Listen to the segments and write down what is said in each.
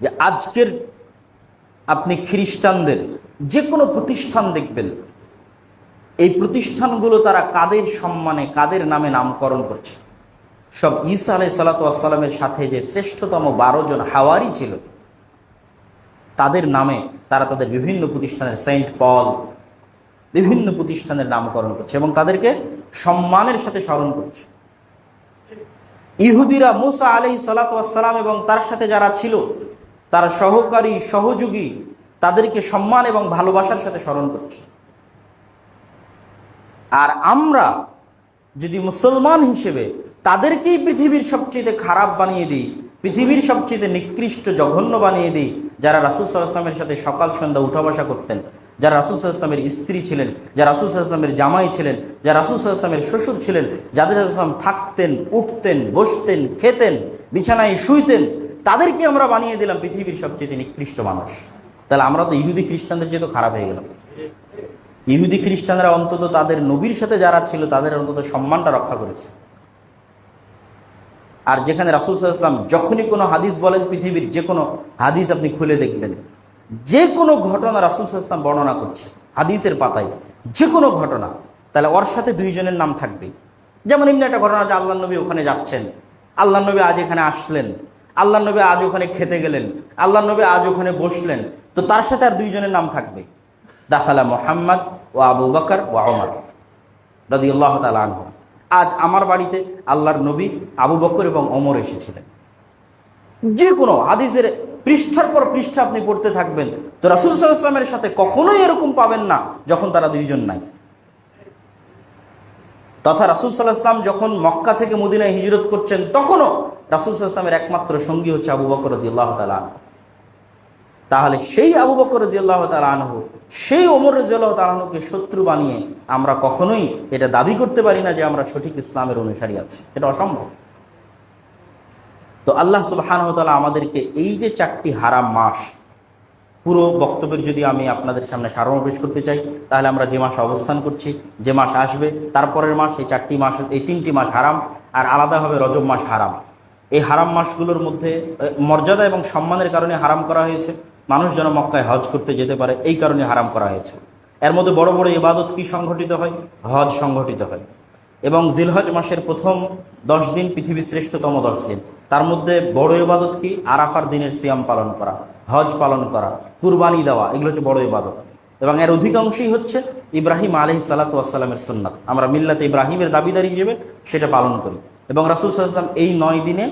যে আজকের আপনি খ্রিস্টানদের যে কোনো প্রতিষ্ঠান দেখবেন, এই প্রতিষ্ঠানগুলো তারা কাদের সম্মানে, কাদের নামে নামকরণ করছে? সব ঈসা আলাই সালাতামের সাথে যে শ্রেষ্ঠতম বারো জন হাওয়ারি ছিল, তাদের নামে তারা তাদের বিভিন্ন প্রতিষ্ঠানের সেন্ট পল, বিভিন্ন প্রতিষ্ঠানের নামকরণ করছে এবং তাদেরকে সম্মানের সাথে স্মরণ করছে। ইহুদিরা মুসা আলাই সালাতাম এবং তার সাথে যারা ছিল তার সহকারী, সহযোগী, তাদেরকে সম্মান এবং ভালোবাসার সাথে স্মরণ করছে। আর আমরা যদি মুসলমান হিসেবে তাদেরকেই পৃথিবীর সবচেয়ে খারাপ বানিয়ে দিই, পৃথিবীর সবচেয়ে নিকৃষ্ট, জঘন্য বানিয়ে দিই, যারা রাসুল সাল্লাহামের সাথে সকাল সন্ধ্যা উঠা বসা করতেন, যারা রাসুল সাল্লাহামের স্ত্রী ছিলেন, যারা রাসুল সাল্লাহামের জামাই ছিলেন, যারা রাসুল সাল্লাহামের শ্বশুর ছিলেন, যাদের সাল্লাম থাকতেন, উঠতেন, বসতেন, খেতেন, বিছানায় শুইতেন তাদেরকে আমরা বানিয়ে দিলাম পৃথিবীর সবচেয়ে নিকৃষ্ট মানুষ। তাহলে আমরা তো ইহুদি খ্রিস্টানদের চেয়ে তো খারাপ হয়ে গেলাম। ইহুদি খ্রিস্টানরা অন্তত তাদের নবীর সাথে যারা ছিল, তাদের অন্তত সম্মানটা রক্ষা করেছে। আর যেখানে রাসুল সাল্লাম যখনই কোনো হাদিস বলেন, পৃথিবীর যে কোনো হাদিস আপনি খুলে দেখবেন। যে কোনো ঘটনা রাসুল সাল্লাম বর্ণনা করছে হাদিসের পাতায় যে কোনো ঘটনা। তাহলে ওর সাথে দুইজনের নাম থাকবে যেমন এমনি একটা ঘটনা যে আল্লাহ নবী ওখানে যাচ্ছেন আল্লাহ নবী আজ এখানে আসলেন। আল্লাহ নবী আজ ওখানে খেতে গেলেন আল্লাহ নবী আজ ওখানে বসলেন, তো তার সাথে আর দুইজনের নাম থাকবে। দাখালা মোহাম্মদ ও আবু বকর ও আমর রদি আল্লাহ তালহ আজ আমার বাড়িতে আল্লাহর নবী আবু বকর এবং অমর এসেছিলেন। যে কোনো হাদিসের পৃষ্ঠার পর পৃষ্ঠা আপনি পড়তে থাকবেন, তো রাসুল সাল্লামের সাথে কখনোই এরকম পাবেন না যখন তারা দুইজন নাই। তথা রাসুল সাল্লাহাম যখন মক্কা থেকে মদিনায় হিজরত করছেন, তখনও রাসুল সাল্লামের একমাত্র সঙ্গী হচ্ছে আবু বকর আল্লাহ তালা তাহলে সেই আবু বকর রাজিয়াল্লাহ তালানহ সেই ওমর রাজিয়াল্লাহ তালাহকে শত্রু বানিয়ে আমরা কখনোই এটা দাবি করতে পারি না যে আমরা সঠিক ইসলামের অনুসারী আছি। এটা অসম্ভব। তো আল্লাহ সুবাহান তালা আমাদেরকে এই যে চারটি হারাম মাস পুরো বক্তব্যের যদি আমি আপনাদের সামনে সারমপেশ করতে চাই, তাহলে আমরা যে মাসে অবস্থান করছি, যে মাস আসবে, তারপরের মাস, এই চারটি মাস, এই তিনটি মাস হারাম, আর আলাদাভাবে রজব মাস হারাম। এই হারাম মাসগুলোর মধ্যে মর্যাদা এবং সম্মানের কারণে হারাম করা হয়েছে। মানুষ যেন মক্কায় হজ করতে যেতে পারে, এই কারণে হারাম করা হয়েছে। এর মধ্যে বড় বড় ইবাদত কি সংঘটিত হয়? হজ সংঘটিত হয়। এবং জিলহজ মাসের প্রথম দশ দিন পৃথিবীর শ্রেষ্ঠতম দশ দিন। তার মধ্যে বড় ইবাদত কি? আরাফার দিনের সিয়াম পালন করা, হজ পালন করা, কুরবানি দেওয়া, এগুলো হচ্ছে বড় ইবাদত। এবং এর অধিকাংশই হচ্ছে ইব্রাহিম আলহি সালাতামের সুন্নাত। আমরা মিল্লাতে ইব্রাহিমের দাবিদারি হিসেবে সেটা পালন করি। এবং রাসুল সাল্লাম এই নয় দিনে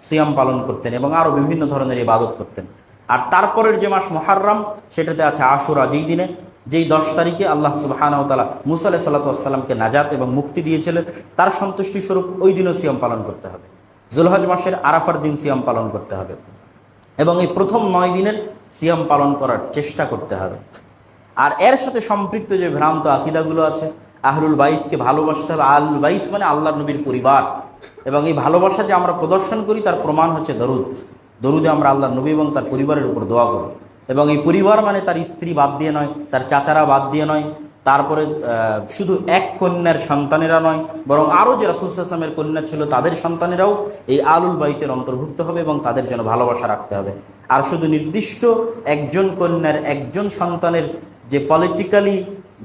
সিয়াম পালন করতেন এবং আরও বিভিন্ন ধরনের ইবাদত করতেন। আর তারপরের যে মাস মহারম সেটাতে আছে আশুরা, যেই দিনে, যেই দশ তারিখে আল্লাহ সুবাহানতালা মুসা আলাহ সাল্লাতামকে নাজাত এবং মুক্তি দিয়েছিলেন, তার সন্তুষ্টি স্বরূপ ওই দিনও সিয়াম পালন করতে হবে। জুলহজ মাসের আরাফার দিন সিয়াম পালন করতে হবে। এবং এই প্রথম নয় দিনের সিয়াম পালন করার চেষ্টা করতে হবে। আর এর সাথে সম্পৃক্ত যে ভ্রান্ত আকিদাগুলো আছে আহরুল বাইতকে ভালোবাসতে হবে। আহরুল বাইত মানে আল্লাহ নবীর পরিবার। এবং এই ভালোবাসা যে আমরা প্রদর্শন করি, তার প্রমাণ হচ্ছে দরুদ। দরুদে আমরা আল্লাহ নবী এবং তার পরিবারের উপর দোয়া করি। এবং এই পরিবার মানে তার স্ত্রী বাদ দিয়ে নয়, তার চাচারা বাদ দিয়ে নয় তারপরে শুধু এক কন্যার সন্তানেরা নয়, বরং আরও যে রাসুল ইসলামের কন্যা ছিল, তাদের সন্তানেরাও এই আলুল বাইতের অন্তর্ভুক্ত হবে এবং তাদের জন্য ভালোবাসা রাখতে হবে। আর শুধু নির্দিষ্ট একজন কন্যার একজন সন্তানের যে পলিটিক্যালি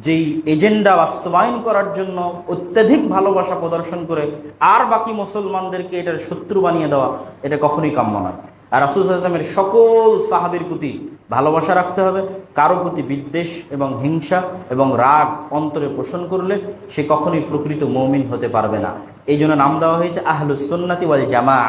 যেই এজেন্ডা বাস্তবায়ন করার জন্য অত্যাধিক ভালোবাসা প্রদর্শন করে, আর বাকি মুসলমানদেরকে এটার শত্রু বানিয়ে দেওয়া, এটা কখনোই কাম্য নয়। আর রাসুল আসলামের সকল সাহাবির প্রতি ভালোবাসা রাখতে হবে, কারও প্রতি বিদ্বেষ এবং হিংসা এবং রাগ অন্তরে পোষণ করলে সে কখনোই প্রকৃত মৌমিন হতে পারবে না। এই জন্য নাম দেওয়া হয়েছে আহলুসন্নাতি ওয়াল জামা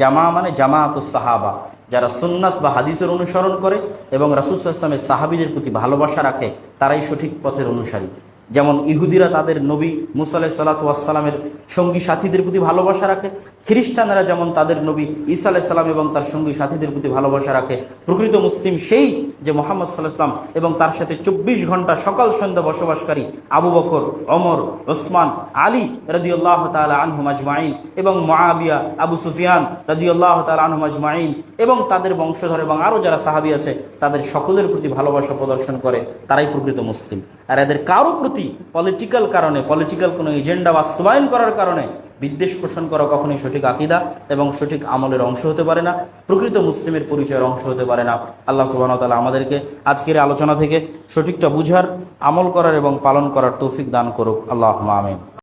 জামা মানে জামাত সাহাবা, যারা সুন্নাত বা হাদিসের অনুসরণ করে এবং রাসুল ইসলামের সাহাবিদের প্রতি ভালোবাসা রাখে, তারাই সঠিক পথের অনুসারী। যেমন ইহুদিরা তাদের নবী মুসাল্লাহ সাল্লাতামের সঙ্গী সাথীদের প্রতি ভালোবাসা রাখে, খ্রিস্টানরা যেমন তাদের নবী ঈসা আলাইসাল্লাম এবং তার সঙ্গী সাথীদের প্রতি ভালোবাসা রাখে, প্রকৃত মুসলিম সেই যে মোহাম্মদ সাল্লাহাম এবং তার সাথে চব্বিশ ঘণ্টা সকাল সন্ধ্যা বসবাসকারী আবু বকর অমর ওসমান, আলী রদিউল্লাহ তালা আনহুম আজমাইন এবং মহাবিয়া আবু সুফিয়ান রদিউল্লাহ তালা আনহুম আজমাইন এবং তাদের বংশধর এবং আরও যারা সাহাবি আছে, তাদের সকলের প্রতি ভালোবাসা প্রদর্শন করে, তারাই প্রকৃত মুসলিম। আর এদের কারও প্রতি পলিটিক্যাল কারণে পলিটিক্যাল কোনো এজেন্ডা বাস্তবায়ন করার কারণে বিদ্বেষ পোষণ করা কখনোই সঠিক আকিদা এবং সঠিক আমলের অংশ হতে পারে না, প্রকৃত মুসলিমের পরিচয়ের অংশ হতে পারে না। আল্লাহ সুবাহ তালা আমাদেরকে আজকের আলোচনা থেকে সঠিকটা বুঝার, আমল করার এবং পালন করার তৌফিক দান করুক। আল্লাহ আমিন।